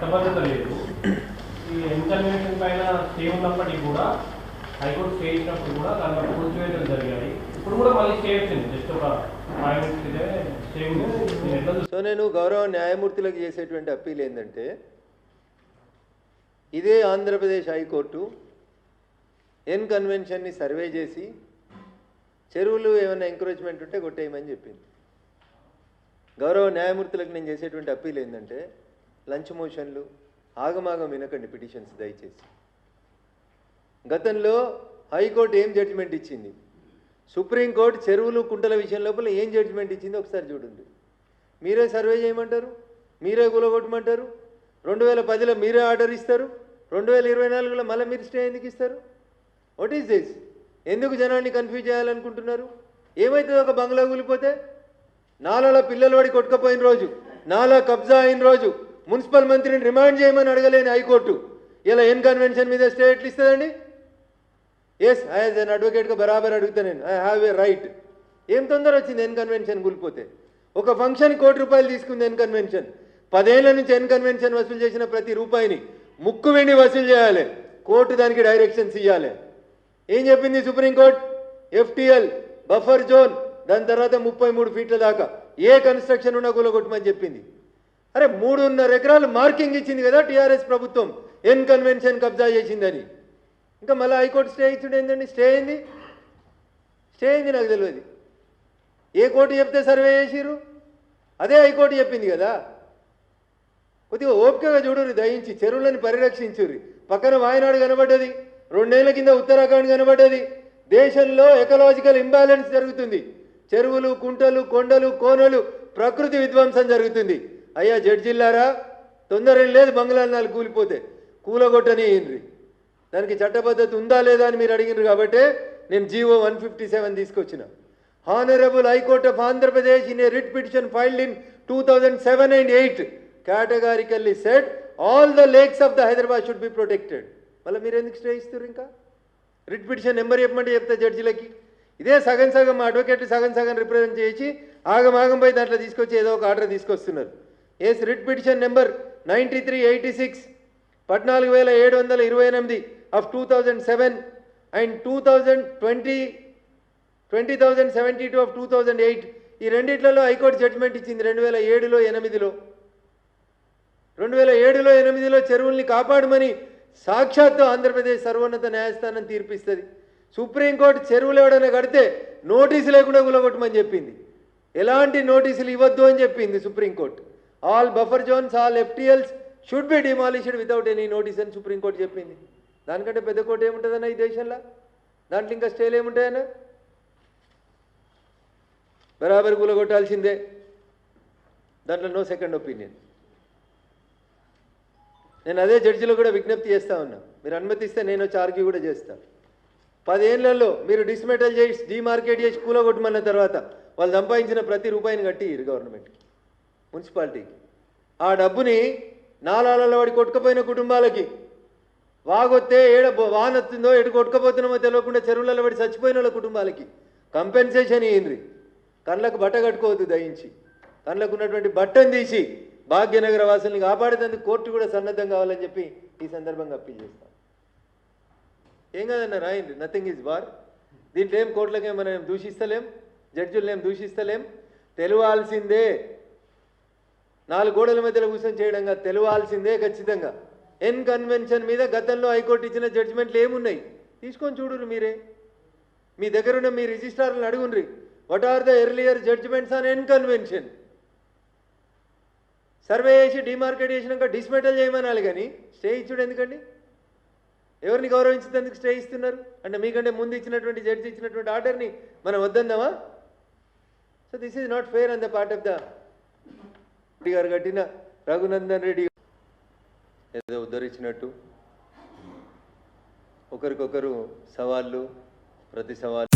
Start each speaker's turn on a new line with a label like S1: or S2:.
S1: చట్టబద్ధత లేదు. ఈ ఇన్కన్వెన్షన్ పైన స్టే ఉన్నప్పటికీ కూడా హైకోర్టు స్టే ఇచ్చినప్పుడు కూడా దానిలో కూల్చివేతలు జరిగాయి. ఇప్పుడు కూడా మళ్ళీ స్టే వచ్చింది. జస్ట్ ఒక ఫైవ్
S2: సో నేను గౌరవ న్యాయమూర్తులకు చేసేటువంటి అప్పీల్ ఏంటంటే ఇదే ఆంధ్రప్రదేశ్ హైకోర్టు ఎన్ కన్వెన్షన్ని సర్వే చేసి చెరువులు ఏమైనా ఎంకరేజ్మెంట్ ఉంటే కొట్టేయమని చెప్పింది. గౌరవ న్యాయమూర్తులకు నేను చేసేటువంటి అప్పీల్ ఏంటంటే లంచ్ మోషన్లు ఆగమాగం వినకండి పిటిషన్స్ దయచేసి. గతంలో హైకోర్టు ఏం జడ్జిమెంట్ ఇచ్చింది? సుప్రీంకోర్టు చెరువులు కుంటల విషయం లోపల ఏం జడ్జిమెంట్ ఇచ్చింది ఒకసారి చూడండి. మీరే సర్వే చేయమంటారు? మీరే కూలగొట్టమంటారు? రెండు వేల పదిలో మీరే ఆర్డర్ ఇస్తారు? రెండు వేల ఇరవై నాలుగులో మళ్ళీ మీరు స్టే ఎందుకు ఇస్తారు? వాట్ ఈస్ దిస్ ఎందుకు జనాన్ని కన్ఫ్యూజ్ చేయాలనుకుంటున్నారు? ఏమవుతుంది ఒక బంగ్లా కూలిపోతే? నాలలో పిల్లలు వాడి కొట్టుకపోయిన రోజు నాలా కబ్జా అయిన రోజు మున్సిపల్ మంత్రిని రిమాండ్ చేయమని అడగలేని హైకోర్టు. ఇలా ఏం కన్వెన్షన్ మీద స్టే ఎట్లు ఇస్తుందండి? ఎస్ యాజ్ అన్ అడ్వకేట్గా బరాబర్ అడుగుతా నేను. ఐ హ్యావ్ ఏ రైట్ ఏం తొందర వచ్చింది ఎన్ కన్వెన్షన్ కూలిపోతే? ఒక ఫంక్షన్ కోటి రూపాయలు తీసుకుంది ఎన్ కన్వెన్షన్ పదేళ్ళ నుంచి ఎన్ కన్వెన్షన్ వసూలు చేసిన ప్రతి రూపాయిని ముక్కు వెండి వసూలు చేయాలి. కోర్టు దానికి డైరెక్షన్స్ ఇవ్వాలి ఏం చెప్పింది సుప్రీంకోర్టు ఎఫ్టీఎల్ బఫర్ జోన్ దాని తర్వాత ముప్పై మూడు ఫీట్ల దాకా. ఏ కన్స్ట్రక్షన్ ఉన్నా కూలగొట్టమని చెప్పింది. అరే మూడున్నర ఎకరాలు మార్కింగ్ ఇచ్చింది కదా టీఆర్ఎస్ ప్రభుత్వం. ఎన్ కన్వెన్షన్ కబ్జా చేసిందని. ఇంకా మళ్ళీ హైకోర్టు స్టే ఇచ్చుడు ఏంటండి స్టే అయింది? స్టే అయింది నాకు తెలియదు. ఏ కోర్టు చెప్తే సర్వే చేసిరు అదే హైకోర్టు చెప్పింది కదా. కొద్దిగా ఓపికగా చూడుర్రి దయించి చెరువులను పరిరక్షించుర్రి. పక్కన వాయనాడు కనబడ్డది రెండేళ్ళ కింద ఉత్తరాఖండ్ కనబడ్డది. దేశంలో ఎకలాజికల్ ఇంబ్యాలెన్స్ జరుగుతుంది. చెరువులు కుంటలు కొండలు కోనలు ప్రకృతి విధ్వంసం జరుగుతుంది. అయ్యా జడ్జిల్లారా తొందర లేదు బంగ్లాలు నాలుగు కూలిపోతే. కూలగొట్టని దానికి చట్టబద్ధత ఉందా లేదా అని మీరు అడిగినారు కాబట్టి నేను జీవో వన్ ఫిఫ్టీ సెవెన్ తీసుకొచ్చిన. Honourable high court of Andhra Pradesh in a writ petition filed in two thousand seven and eight categorically said all the lakes of the Hyderabad should be protected మళ్ళీ మీరు ఎందుకు stay ఇస్తారు ఇంకా? Writ petition number చెప్పమంటే చెప్తా జడ్జిలకి. ఇదే సగం సగం మా అడ్వకేట్లు సగం సగం రిప్రజెంట్ చేసి ఆగం పోయి దాంట్లో తీసుకొచ్చి ఏదో ఒక ఆర్డర్ తీసుకొస్తున్నారు. Yes writ petition number ninety three eighty six పద్నాలుగు వేల ఏడు వందల ఇరవై ఎనిమిది of two thousand seven and two thousand twenty twenty thousand seventy two of two thousand eight. ఈ రెండిట్లలో హైకోర్టు జడ్జిమెంట్ ఇచ్చింది రెండు వేల ఏడులో ఎనిమిదిలో. రెండు వేల ఏడులో ఎనిమిదిలో చెరువుల్ని కాపాడమని సాక్షాత్తు ఆంధ్రప్రదేశ్ సర్వోన్నత న్యాయస్థానం తీర్పిస్తుంది. సుప్రీంకోర్టు చెరువులు ఎవడైనా కడితే నోటీసు లేకుండా కూలగొట్టమని చెప్పింది. ఎలాంటి నోటీసులు ఇవ్వద్దు అని చెప్పింది supreme court. All buffer zones all FTLs should be demolished without any notice అని సుప్రీంకోర్టు చెప్పింది. దానికంటే పెద్ద కోర్టు ఏముంటుందన్న ఈ దేశంలో? దాంట్లో ఇంకా స్టేలు ఏముంటాయన్నా? బరాబర్ కూలగొట్టాల్సిందే. దాంట్లో నో సెకండ్ ఒపీనియన్ నేను అదే జడ్జిలో కూడా విజ్ఞప్తి చేస్తా ఉన్నా. మీరు అనుమతిస్తే నేను వచ్చి ఆర్గ్యూ కూడా చేస్తా. పదేళ్ళలో మీరు డిస్మెటల్ చేసి డిమార్కెట్ చేసి కూలగొట్టమన్న తర్వాత వాళ్ళు సంపాదించిన ప్రతి రూపాయిని కట్టి గవర్నమెంట్కి మున్సిపాలిటీకి. ఆ డబ్బుని నాలాలలో వాడి కొట్టుకుపోయిన కుటుంబాలకి. వాగొత్తే ఏడ వానొత్తుందో ఎటు కొట్టుకుపోతున్నామో తెలియకుండా చెరువులలో పడి చచ్చిపోయిన వాళ్ళ కుటుంబాలకి. కంపెన్సేషన్ ఏంది కళ్ళకు బట్ట కట్టుకోవద్దు దయించి. కళ్ళకు ఉన్నటువంటి బట్టను తీసి భాగ్యనగర వాసుల్ని కాపాడేందుకు కోర్టు కూడా సన్నద్ధం కావాలని చెప్పి ఈ సందర్భంగా అప్పీల్ చేస్తాం. ఏం కాదన్న రాయండి నథింగ్ ఈజ్ బార్ దీంట్లో ఏం కోర్టులకేం మనం దూషిస్తలేం జడ్జిలను ఏం దూషిస్తలేం? తెలియాల్సిందే నాలుగు గోడల మధ్యలో కూర్చొని చేయడంగా తెలవాల్సిందే తెలియాల్సిందే ఖచ్చితంగా. ఎన్ కన్వెన్షన్ మీద గతంలో హైకోర్టు ఇచ్చిన జడ్జిమెంట్లు ఏమున్నాయి? తీసుకొని చూడురు మీరే. మీ దగ్గర ఉన్న మీ రిజిస్ట్రార్లను అడుగుండ్రి. What are the earlier judgements on N convention survey చేసి డిమార్కెట్ చేసినాక డిస్మెటల్ చేయమనాలి కానీ స్టే ఇచ్చుడు ఎందుకండి? ఎవరిని గౌరవించేందుకు స్టే ఇస్తున్నారు? అంటే మీకంటే ముందు ఇచ్చినటువంటి జడ్జి ఇచ్చినటువంటి ఆర్డర్ని మనం వద్దందామా? So this is not fair on the part of the Reddy గారు కట్టిన రఘునందన్ రెడ్డి ఏదో ఉద్ధరించినట్టు. ఒకరికొకరు సవాళ్ళు ప్రతి సవాళ్ళు.